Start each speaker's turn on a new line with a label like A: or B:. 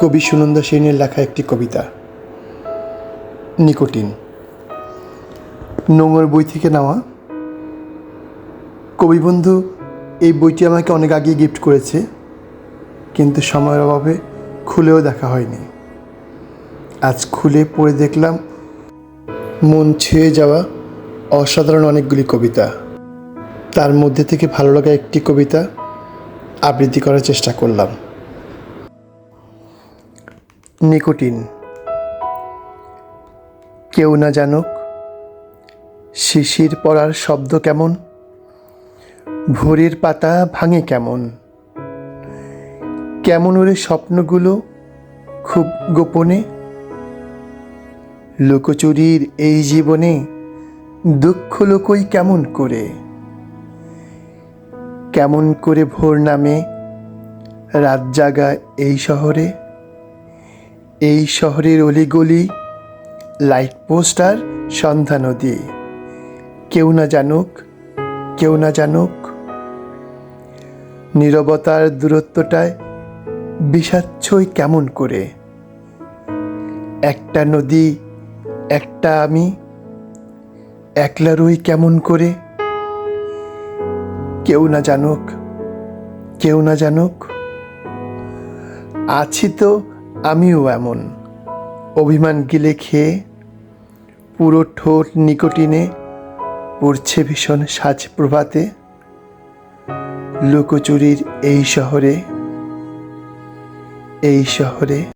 A: কবি সুনন্দা সেনের লেখা একটি কবিতা। নিকোটিন। নোংর বই থেকে নেওয়া। কবি বন্ধু, এই বইটি আমাকে অনেক আগে গিফট করেছে, কিন্তু সময়ের অভাবে খুলেও দেখা হয়নি। আজ খুলে পড়ে দেখলাম মন ছুঁয়ে যাওয়া অসাধারণ অনেকগুলি কবিতা। তার মধ্যে থেকে ভালো লাগা একটি কবিতা আবৃত্তি করার চেষ্টা করলাম। নিকোটিন। কেউ না জানুক, শিশির পড়ার শব্দ কেমন, ভোরের পাতা ভাঙে কেমন। কেমন ওরে স্বপ্নগুলো খুব গোপনে, লোকচুরির এই জীবনে দুঃখ লোকই কেমন করে। কেমন করে ভোর নামে রাত জাগা এই শহরে এই শহরের অলিগলি, লাইট পোস্টার সন্ধ্যা নদী। কেউ না জানুক, কেউ না জানুক। নীরবতার দূরত্বটায় বিষাচ্ছই কেমন করে? একটা নদী, একটা আমি, একলা রই কেমন করে? কেউ না জানুক, কেউ না জানুক। আছি তো আমিও এমন। অভিমান গিলে খেয়ে পুরো ঠোঁট নিকটিনে পড়ছে ভীষণ সাজ প্রভাতে। লুকোচুরির এই শহরে এই শহরে